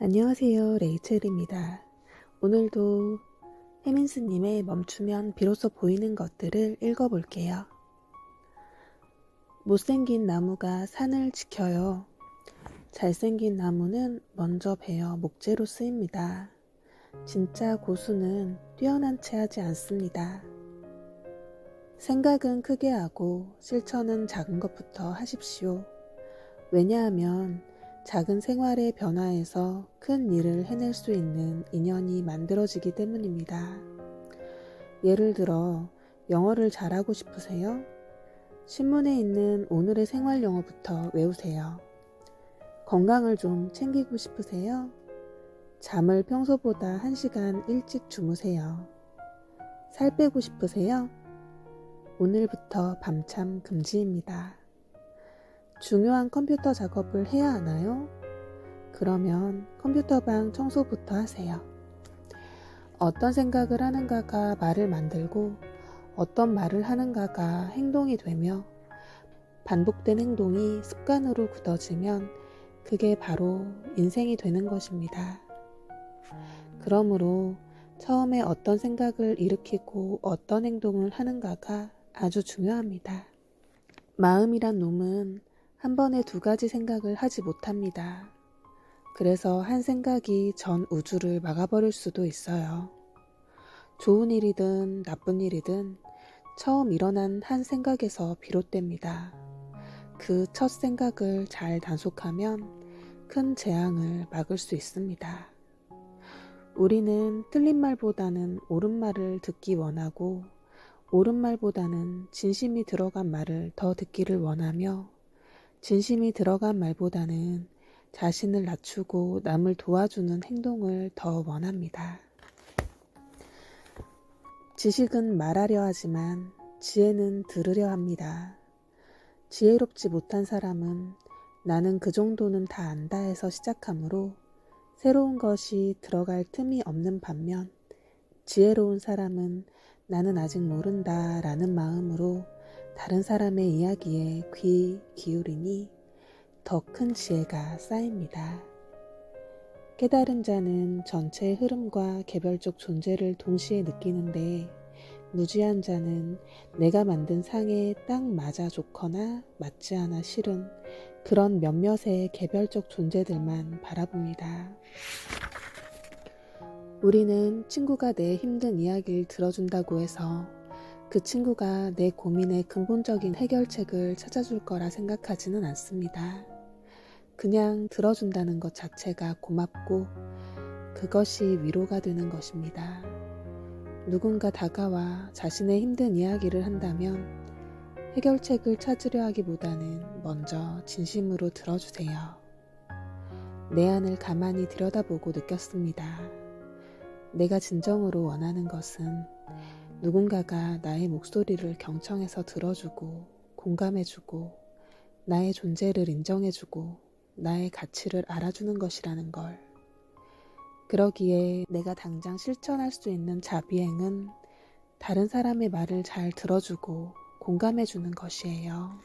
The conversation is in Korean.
안녕하세요. 레이첼입니다. 오늘도 해민스님의 멈추면 비로소 보이는 것들을 읽어볼게요. 못생긴 나무가 산을 지켜요. 잘생긴 나무는 먼저 베어 목재로 쓰입니다. 진짜 고수는 뛰어난 채 하지 않습니다. 생각은 크게 하고 실천은 작은 것부터 하십시오. 왜냐하면 작은 생활의 변화에서 큰 일을 해낼 수 있는 인연이 만들어지기 때문입니다. 예를 들어, 영어를 잘하고 싶으세요? 신문에 있는 오늘의 생활 영어부터 외우세요. 건강을 좀 챙기고 싶으세요? 잠을 평소보다 1시간 일찍 주무세요. 살 빼고 싶으세요? 오늘부터 밤참 금지입니다. 중요한 컴퓨터 작업을 해야 하나요? 그러면 컴퓨터방 청소부터 하세요. 어떤 생각을 하는가가 말을 만들고 어떤 말을 하는가가 행동이 되며 반복된 행동이 습관으로 굳어지면 그게 바로 인생이 되는 것입니다. 그러므로 처음에 어떤 생각을 일으키고 어떤 행동을 하는가가 아주 중요합니다. 마음이란 놈은 한 번에 두 가지 생각을 하지 못합니다. 그래서 한 생각이 전 우주를 막아버릴 수도 있어요. 좋은 일이든 나쁜 일이든 처음 일어난 한 생각에서 비롯됩니다. 그 첫 생각을 잘 단속하면 큰 재앙을 막을 수 있습니다. 우리는 틀린 말보다는 옳은 말을 듣기 원하고 옳은 말보다는 진심이 들어간 말을 더 듣기를 원하며 진심이 들어간 말보다는 자신을 낮추고 남을 도와주는 행동을 더 원합니다. 지식은 말하려 하지만 지혜는 들으려 합니다. 지혜롭지 못한 사람은 나는 그 정도는 다 안다 해서 시작하므로 새로운 것이 들어갈 틈이 없는 반면 지혜로운 사람은 나는 아직 모른다 라는 마음으로 다른 사람의 이야기에 귀 기울이니 더 큰 지혜가 쌓입니다. 깨달은 자는 전체의 흐름과 개별적 존재를 동시에 느끼는데 무지한 자는 내가 만든 상에 딱 맞아 좋거나 맞지 않아 싫은 그런 몇몇의 개별적 존재들만 바라봅니다. 우리는 친구가 내 힘든 이야기를 들어준다고 해서 그 친구가 내 고민의 근본적인 해결책을 찾아줄 거라 생각하지는 않습니다. 그냥 들어준다는 것 자체가 고맙고 그것이 위로가 되는 것입니다. 누군가 다가와 자신의 힘든 이야기를 한다면 해결책을 찾으려 하기보다는 먼저 진심으로 들어주세요. 내 안을 가만히 들여다보고 느꼈습니다. 내가 진정으로 원하는 것은 누군가가 나의 목소리를 경청해서 들어주고 공감해주고 나의 존재를 인정해주고 나의 가치를 알아주는 것이라는 걸. 그러기에 내가 당장 실천할 수 있는 자비행은 다른 사람의 말을 잘 들어주고 공감해주는 것이에요.